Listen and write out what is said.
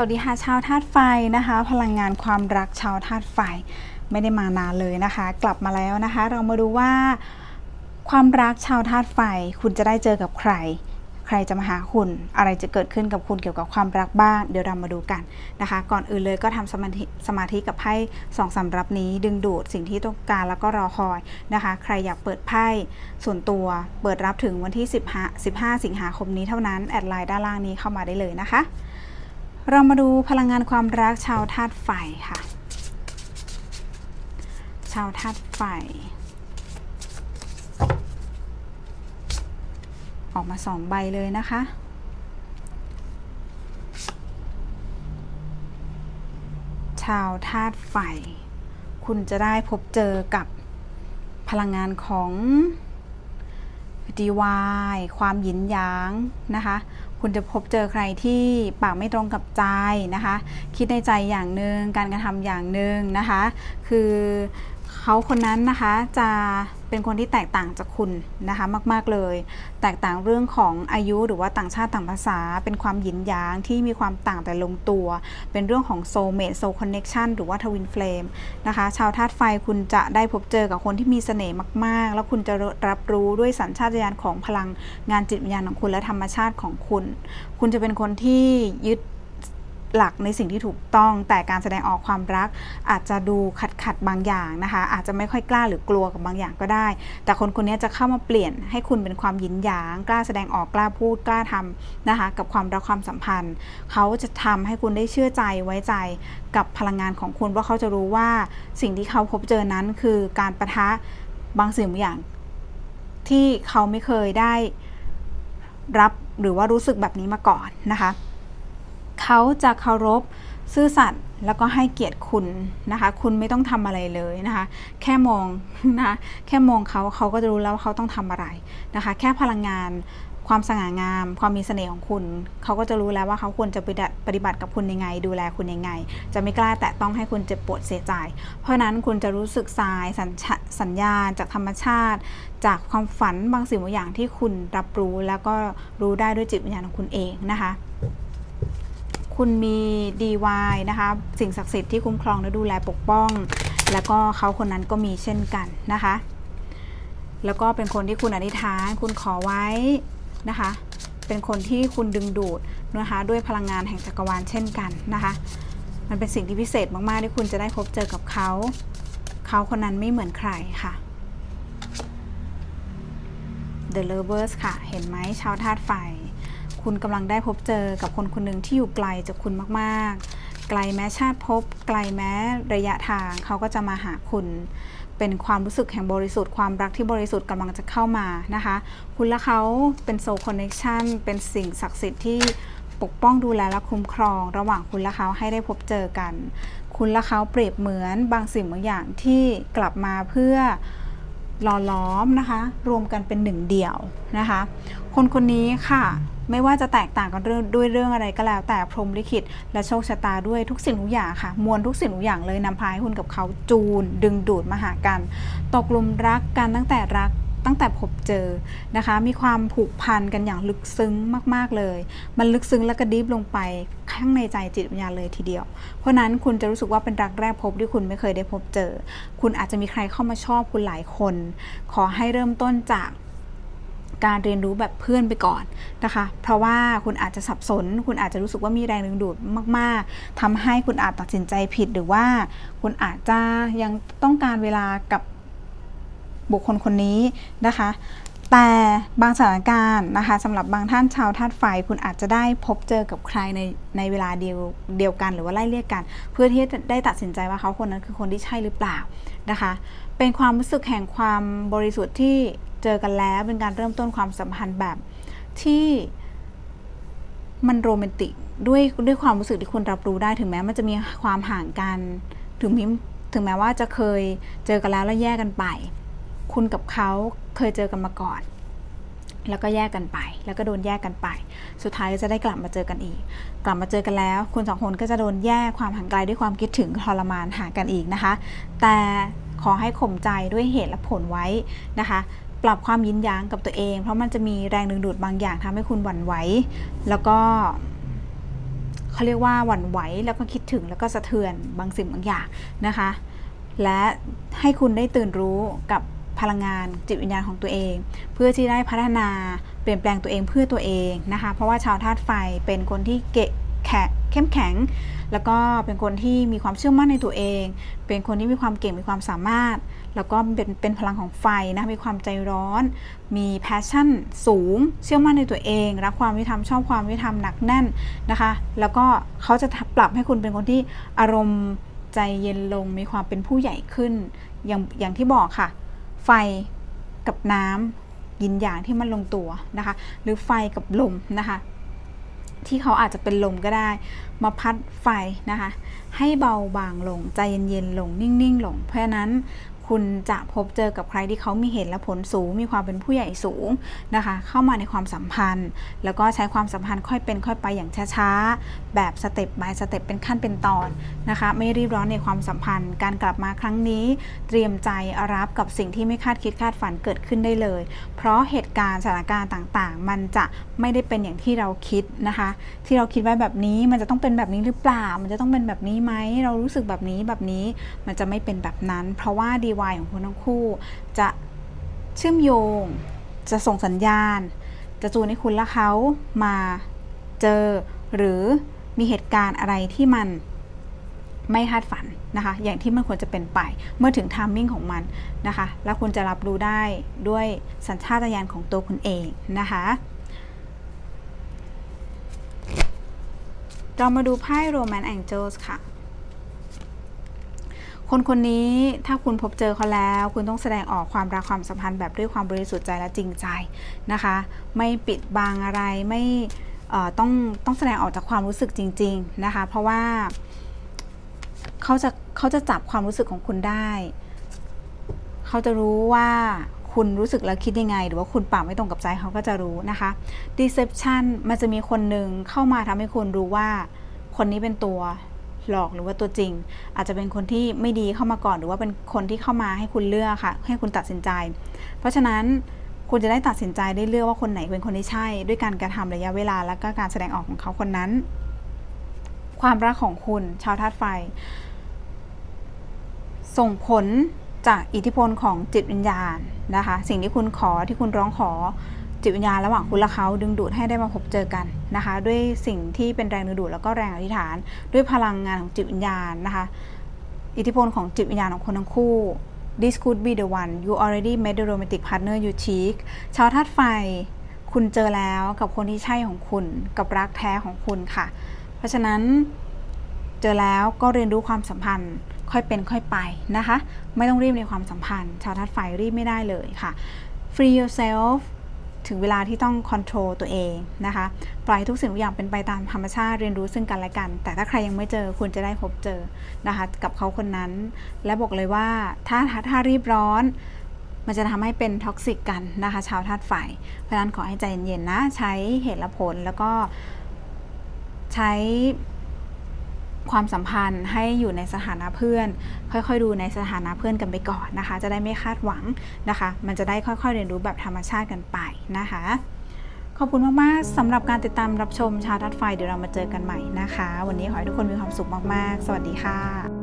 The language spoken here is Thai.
วัสดีค่ะชาวธาตุไฟนะคะ พลังงานความรักชาวธาตุไฟไม่ได้มานานเลยนะคะ กลับมาแล้วนะคะ เรามาดูว่าความรักชาวธาตุไฟคุณจะได้เจอกับใคร ใครจะมาหาคุณ อะไรจะเกิดขึ้นกับคุณเกี่ยวกับความรักบ้าง เดี๋ยวเรามาดูกันนะคะ ก่อนอื่นเลยก็ทำสมาธิสมาธิกับไพ่สองสำรับนี้ดึงดูดสิ่งที่ต้องการแล้วก็รอคอยนะคะ ใครอยากเปิดไพ่ส่วนตัวเปิดรับถึงวันที่ 15 15 สิงหาคมนี้เท่านั้นแอดไลน์ด้านล่างนี้เข้ามาได้เลยนะคะ เรามาดูพลังงานความรักชาวธาตุไฟค่ะ ชาวธาตุไฟ ออกมาสองใบเลยนะคะ ชาวธาตุไฟ คุณจะได้พบเจอกับพลังงานของดีวายความหยินหยางนะคะ คุณจะพบเจอใครที่ปากไม่ตรงกับใจนะคะ คิดในใจอย่างหนึ่งการกระทำอย่างหนึ่งนะคะ คือ เขาคนนั้นนะคะจะเป็นคนที่แตกต่างจากคุณนะคะมาก ๆ เลย แตกต่างเรื่องของอายุหรือว่าต่างชาติต่างภาษา เป็นความหยินหยางที่มีความต่างแต่ลงตัว เป็นเรื่องของโซเม t โซคอนเน็ชันหรือว่าทวินเฟลมนะคะชาวธาตุไฟคุณจะได้พบเจอกับคนที่มีเสน่ห์มาก ๆ แล้วคุณจะรับรู้ด้วยสัญชาตญาณของพลังงานจิตวิญญาณของคุณและธรรมชาติของคุณ คุณจะเป็นคนที่ยึดหลักในสิ่งที่ถูกต้องแต่การแสดงออกความรักอาจจะดูขัด ขัดบางอย่างนะคะ อาจจะไม่ค่อยกล้าหรือกลัวกับบางอย่างก็ได้ แต่คนคนนี้จะเข้ามาเปลี่ยนให้คุณเป็นความยินหยาง กล้าแสดงออกกล้าพูดกล้าทำนะคะ กับความรักความสัมพันธ์ เขาจะทำให้คุณได้เชื่อใจไว้ใจกับพลังงานของคุณว่าเขาจะรู้ว่าสิ่งที่เขาพบเจอนั้นคือการประทะบางสิ่งบางอย่าง ที่เขาไม่เคยได้รับหรือว่ารู้สึกแบบนี้มาก่อนนะคะ เขาจะเคารพ ซื่อสัตย์แล้วก็ให้เกียรติคุณนะคะ คุณไม่ต้องทำอะไรเลยนะคะ แค่มองนะคะแค่มองเขาเขาก็จะรู้แล้วว่าเขาต้องทำอะไรนะคะ แค่พลังงานความสง่างาม ความมีเสน่ห์ของคุณ เขาก็จะรู้แล้วว่าเขาควรจะปฏิบัติกับคุณยังไง ดูแลคุณยังไง จะไม่กล้าแตะต้องให้คุณเจ็บปวดเสียใจ เพราะนั้นคุณจะรู้สึกสายสัญสัญญาณ จากธรรมชาติ จากความฝันบางสิ่งบางอย่างที่คุณรับรู้แล้วก็รู้ได้ด้วยจิตวิญญาณของคุณเองนะคะ คุณมี DY นะคะ สิ่งศักดิ์สิทธิ์ที่คุ้มครองและดูแลปกป้อง แล้วก็เขาคนนั้นก็มีเช่นกันนะคะ แล้วก็เป็นคนที่คุณอธิษฐาน คุณขอไว้นะคะ เป็นคนที่คุณดึงดูดนะคะด้วยพลังงานแห่งจักรวาลเช่นกันนะคะ มันเป็นสิ่งที่พิเศษมากๆที่คุณจะได้พบเจอกับเขาเขาคนนั้นไม่เหมือนใครค่ะ The Lovers ค่ะ เห็นไหมชาวธาตุไฟ คุณกำลังได้พบเจอกับคนคนหนึ่งที่อยู่ไกลจากคุณมากๆ ไกลแม้ชาติภพไกลแม้ระยะทาง เขาก็จะมาหาคุณ เป็นความรู้สึกแห่งบริสุทธิ์ความรักที่บริสุทธิ์กำลังจะเข้ามานะคะ คุณและเขาเป็นโซคอนเน c ชันเป็นสิ่งศักดิ์สิทธิ์ที่ปกป้องดูแลและคุ้มครอง ระหว่างคุณและเขาให้ได้พบเจอกัน คุณและเขาเปรียบเหมือนบางสิ่งบางอย่างที่กลับมาเพื่อหล่อล้อมนะคะ รวมกันเป็นหนึ่งเดียวนะคะ คนคนนี้ค่ะ ไม่ว่าจะแตกต่างกันเรื่องด้วยเรื่องอะไรก็แล้ว แต่พรหมลิขิต และโชคชะตาด้วยทุกสิ่งทุกอย่างค่ะ มวลทุกสิ่งทุกอย่างเลยนำพาให้คุณกับเขาจูน ดึงดูดมาหากัน ตกลุมรักกันตั้งแต่รักตั้งแต่พบเจอนะคะ มีความผูกพันกันอย่างลึกซึ้งมาก ๆ เลย มันลึกซึ้งและกระดิบลงไปข้างในใจจิตวิญญาณเลยทีเดียว เพราะนั้นคุณจะรู้สึกว่าเป็นรักแรกพบที่คุณไม่เคยได้พบเจอ คุณอาจจะมีใครเข้ามาชอบคุณหลายคน ขอให้เริ่มต้นจาก การเรียนรู้แบบเพื่อนไปก่อนนะคะ เพราะว่าคุณอาจจะสับสน คุณอาจจะรู้สึกว่ามีแรงดึงดูดมากๆทำให้คุณอาจตัดสินใจผิดหรือว่า คุณอาจจะยังต้องการเวลากับบุคคลคนนี้นะคะ แต่บางสถานการณ์นะคะสำหรับบางท่านชาวธาตุไฟ คุณอาจจะได้พบเจอกับใครในในเวลาเดียวเดียวกันหรือว่าไล่เรียกกัน เพื่อที่จะได้ตัดสินใจว่าเขาคนนั้นคือคนที่ใช่หรือเปล่านะคะ เป็นความรู้สึกแห่งความบริสุทธิ์ที่ เจอกันแล้วเป็นการเริ่มต้นความสัมพันธ์แบบที่มันโรแมนติกด้วยด้วยความรู้สึกที่คุณรับรู้ได้ถึงแม้มันจะมีความห่างกัน ถึงมถึงแม้ว่าจะเคยเจอกันแล้วแล้วแยกกันไป คุณกับเขาเคยเจอกันมาก่อน แล้วก็แยกกันไป แล้วก็โดนแยกกันไป สุดท้ายก็จะได้กลับมาเจอกันอีก กลับมาเจอกันแล้ว คุณสองคนก็จะโดนแยกความห่างไกลด้วยความคิดถึงทรมานหากันอีกนะคะ แต่ขอให้ข่มใจด้วยเหตุและผลไว้นะคะ ปรับความยินยางกับตัวเอง เพราะมันจะมีแรงดึงดูดบางอย่างทำให้คุณหวั่นไหว แล้วก็เขาเรียกว่าหวั่นไหวแล้วก็คิดถึงแล้วก็สะเทือนบางสิ่งบางอย่างนะคะ และให้คุณได้ตื่นรู้กับพลังงานจิตวิญญาณของตัวเอง เพื่อที่ได้พัฒนาเปลี่ยนแปลงตัวเองเพื่อตัวเองนะคะ เพราะว่าชาวธาตุไฟเป็นคนที่เกะ เข้มแข็ง แล้วก็เป็นคนที่มีความเชื่อมั่นในตัวเอง เป็นคนที่มีความเก่งมีความสามารถ แล้วก็เป็นเป็นพลังของไฟนะมีความใจร้อน มีแพชชั่นสูง เชื่อมั่นในตัวเอง รักความยุติธรรมชอบความยุติธรรมหนักแน่นนะคะ แล้วก็เขาจะปรับให้คุณเป็นคนที่อารมณ์ใจเย็นลงมีความเป็นผู้ใหญ่ขึ้น อย่างอย่างที่บอกค่ะ ไฟกับน้ำยินอย่างที่มันลงตัวนะคะ หรือไฟกับลมนะคะ ที่เขาอาจจะเป็นลมก็ได้ มาพัดไฟนะคะ ให้เบาบางลงใจเย็นๆลงนิ่งๆลง เพราะฉะนั้น คุณจะพบเจอกับใครที่เขามีเหตุและผลสูง มีความเป็นผู้ใหญ่สูงนะคะ เข้ามาในความสัมพันธ์ แล้วก็ใช้ความสัมพันธ์ค่อยเป็นค่อยไปอย่างช้าๆ แบบสเต็ป by สเต็ปเป็นขั้นเป็นตอนนะคะ ไม่รีบร้อนในความสัมพันธ์ การกลับมาครั้งนี้ เตรียมใจรับกับสิ่งที่ไม่คาดคิดคาดฝันเกิดขึ้นได้เลย เพราะเหตุการณ์สถานการณ์ต่างๆ มันจะไม่ได้เป็นอย่างที่เราคิดนะคะ ที่เราคิดไว้แบบนี้มันจะต้องเป็นแบบนี้หรือเปล่า มันจะต้องเป็นแบบนี้ไหมเรารู้สึกแบบนี้แบบนี้มันจะไม่เป็นแบบนั้น เพราะว่าดี DY ของคุณทั้งคู่ จะเชื่อมโยง จะส่งสัญญาณ จะจูนให้คุณและเขามาเจอ หรือมีเหตุการณ์อะไรที่มันไม่คาดฝันนะคะ อย่างที่มันควรจะเป็นไป เมื่อถึงทามมิ่งของมันนะคะ แล้วคุณจะรับรู้ได้ด้วยสัญชาตญาณของตัวคุณเองนะคะ เรามาดูไพ่ Romance Angels ค่ะ คนคนนี้ถ้าคุณพบเจอเขาแล้ว คุณต้องแสดงออกความรักความสัมพันธ์แบบด้วยความบริสุทธิ์ใจและจริงใจนะคะ ไม่ปิดบังอะไรไม่ต้องต้องแสดงออกจากความรู้สึกจริง ๆนะคะ เพราะว่าเขาจะเขาจะจับความรู้สึกของคุณได้ เขาจะรู้ว่าคุณรู้สึกแล้วคิดยังไง หรือว่าคุณปากไม่ตรงกับใจเขาก็จะรู้นะคะ deception มันจะมีคนหนึ่งเข้ามาทำให้คุณรู้ว่าคนนี้เป็นตัว หลอกหรือว่าตัวจริง อาจจะเป็นคนที่ไม่ดีเข้ามาก่อน หรือว่าเป็นคนที่เข้ามาให้คุณเลือกค่ะ ให้คุณตัดสินใจ เพราะฉะนั้นคุณจะได้ตัดสินใจได้เลือกว่าคนไหนเป็นคนที่ใช่ ด้วยการกระทำระยะเวลาและก็การแสดงออกของเขาคนนั้น ความรักของคุณชาวธาตุไฟ ส่งผลจากอิทธิพลของจิตวิญญาณนะคะ สิ่งที่คุณขอที่คุณร้องขอ จิตวิญญาณระหว่างคุณและเขาดึงดูดให้ได้มาพบเจอกันนะคะ ด้วยสิ่งที่เป็นแรงดึงดูดแล้วก็แรงอธิษฐาน ด้วยพลังงานของจิตวิญญาณนะคะ อิทธิพลของจิตวิญญาณของคนทั้งคู่ this could be the one you already met the romantic partner you seek ชาวธาตุไฟ คุณเจอแล้วกับคนที่ใช่ของคุณ กับรักแท้ของคุณค่ะ เพราะฉะนั้นเจอแล้วก็เรียนรู้ความสัมพันธ์ค่อยเป็นค่อยไปนะคะ ไม่ต้องรีบในความสัมพันธ์ ชาวธาตุไฟรีบไม่ได้เลยค่ะ free yourself ถึงเวลาที่ต้อง control ตัวเองนะคะ ปล่อยทุกสิ่งทุกอย่างเป็นไปตามธรรมชาติเรียนรู้ซึ่งกันและกัน แต่ถ้าใครยังไม่เจอคุณจะได้พบเจอนะคะ กับเขาคนนั้น และบอกเลยว่าถ้าถ้าถารีบร้อน มันจะทำให้เป็นท็อกซิกกันนะคะ ชาวธาตุไฟเพราะนั้นขอให้ใจเย็นๆนะ ใช้เหตุและผลแล้วก็ใช้ ความสัมพันธ์ให้อยู่ในสถานะเพื่อน ค่อยๆ ดูในสถานะเพื่อนกันไปก่อนนะคะ จะได้ไม่คาดหวังนะคะ มันจะได้ค่อยๆ เรียนรู้แบบธรรมชาติกันไปนะคะ ขอบคุณมากๆสำหรับการติดตามรับชมชาทัดไฟเดี๋ยวเรามาเจอกันใหม่นะคะ วันนี้ขอให้ทุกคนมีความสุขมากๆ สวัสดีค่ะ